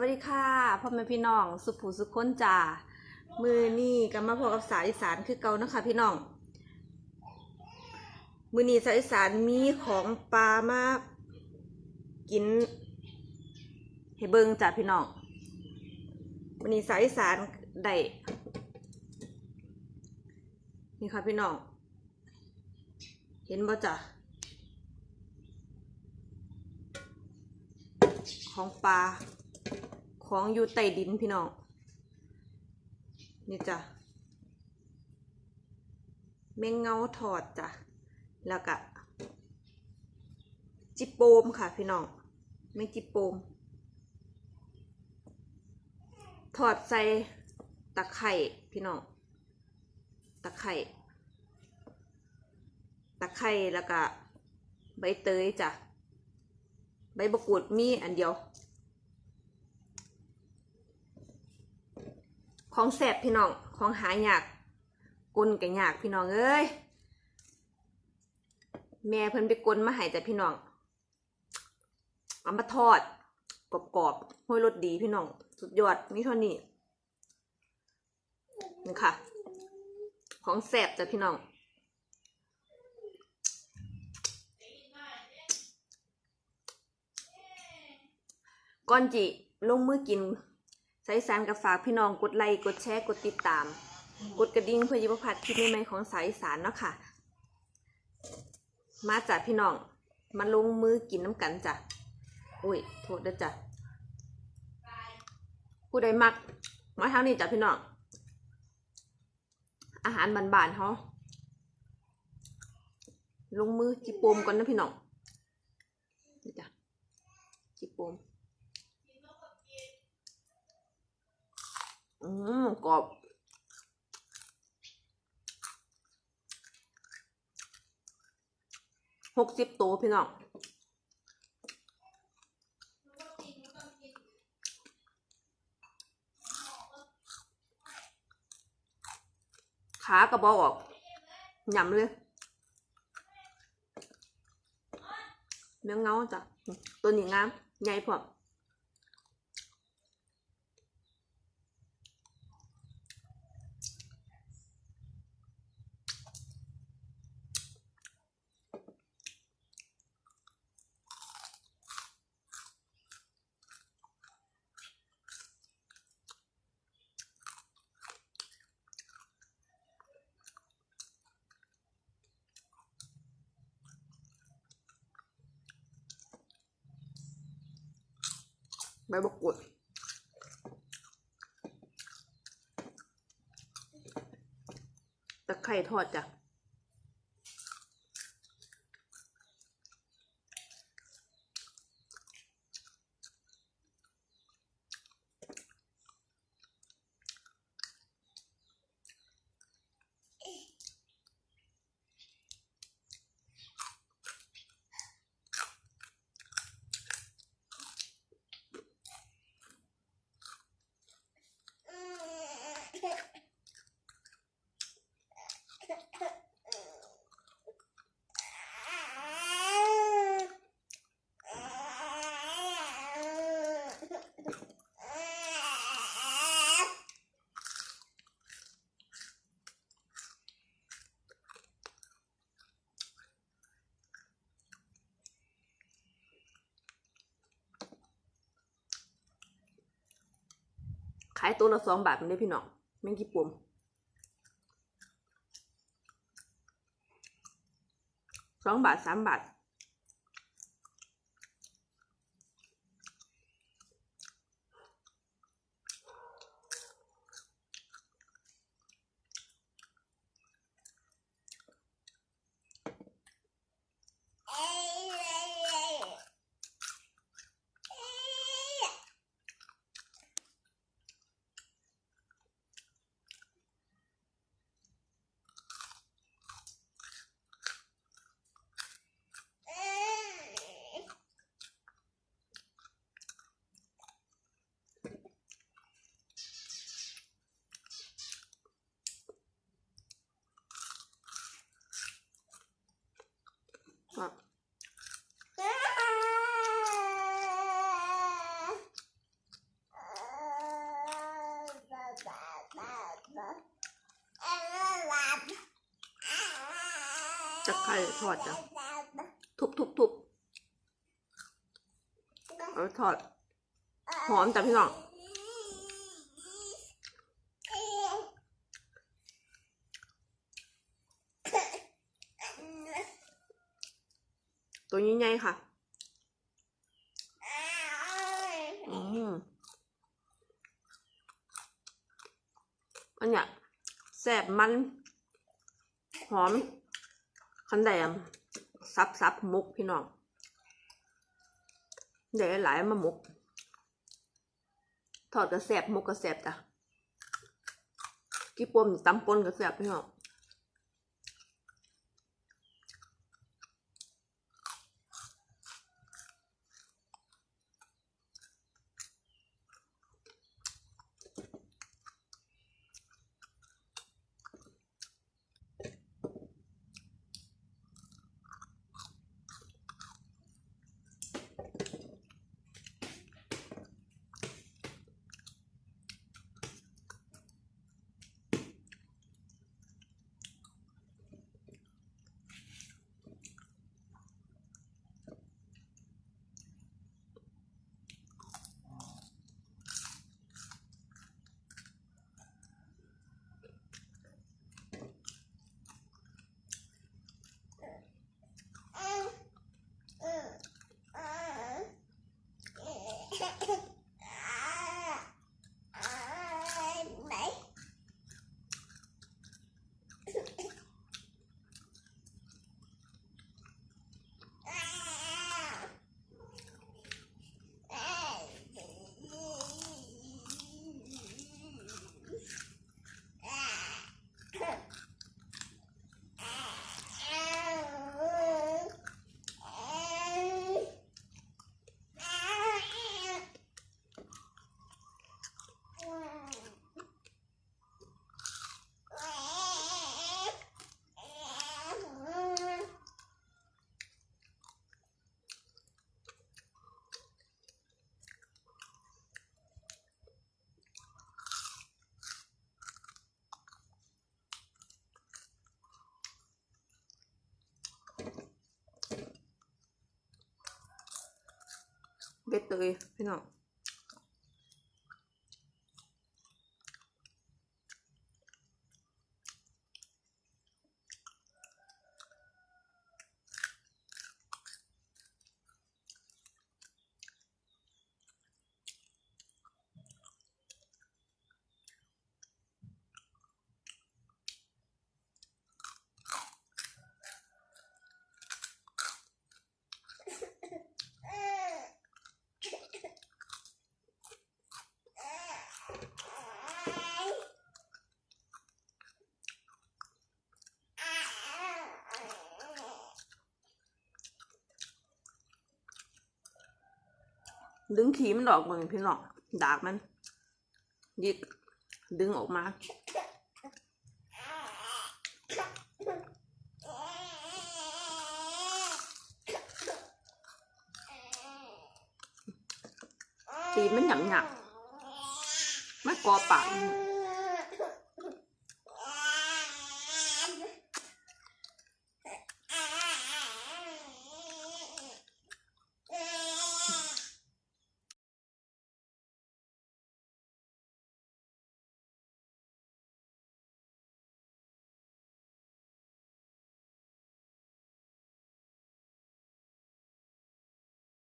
วัสดีค่ะพ่อแม่พี่น้องสุภูสุขคนจ่ามือนี่ก็มาพบกับสายอีสานคือเก่านะคะพี่น้อง มือนี้สายอีสานมีของปลามากินให้เบิงจ้ะพี่น้องมือนี้สายอีสานได้นี่ค่ะพี่น้อง เห็นบ่จ้ะของปลา ของอยู่ใต้ดินพี่น้อง นี่จ้ะเมงเงาถอดจ้ะ แล้วก็จิโปมค่ะพี่น้องเมงจิโปม ถอดใส่ตะไคร่พี่น้อง ตะไคร่ตะไคร่แล้วก็ใบเตยจ้ะ ใบบกูดมีอันเดียว ของแสบพี่น้อง ของหายากกลนกันยากพี่น้องเอ้ย แม่เพิ่นไปกลนมาให้แต่พี่น้องเอามาทอดกรอบๆห้อยรสดีพี่น้อง สุดยอดนี่เท่านี้นี่ค่ะ ของแสบจ้ะพี่น้องก่อนจิลงมือกิน ใส่สารกับฝากพี่น้องกดไลค์กดแชร์กดติดตาม กดกระดิ่งเพื่อยิบพัดคลิปใหม่ๆของสายสารเนาะค่ะ มาจากพี่น้องมาลงมือกินน้ำกันจ้ะอุ้ยโทษด้วยจ้ะผู้ใดมักมาทางนี้จ้ะพี่น้องอาหารบานๆเขาลงมือจิโปมก่อนนะพี่น้องนี่จ้ะจิโปม อืมกรอบหกสิบตัวพี่น้องขากระบอกออกยำเลยเนื้อเงาจ้ะตัวนี้งาม ใหญ่พอ ใบมะกรูดตะไคร่ทอดจ้ะายตัวละสองบาทมันได้พี่น้องแมงกี่ปุ่มสองบาทสามบาท อะจะไข่ถอดจ้ะทุบทุบทุบเอาถอด หอมจ้ะพี่น้อง ตัวใหญ่ๆค่ะ อืมอันเนี้ยแซ่บมัน หอมคันแดมซับซับมุกพี่น้องเดี๋ยวหลายมามุก ทอดกระแสบมุกกระแสบจ้ะกี่ปมตำปนกระแสบพี่น้อง Ha, ha, ha. เบ็ดเตยพี่น้อง ดึงขีมันออกเบิ่งพี่น้องดากมันยิกดึงออกมาตีมันหยำหยับไม่กอปาก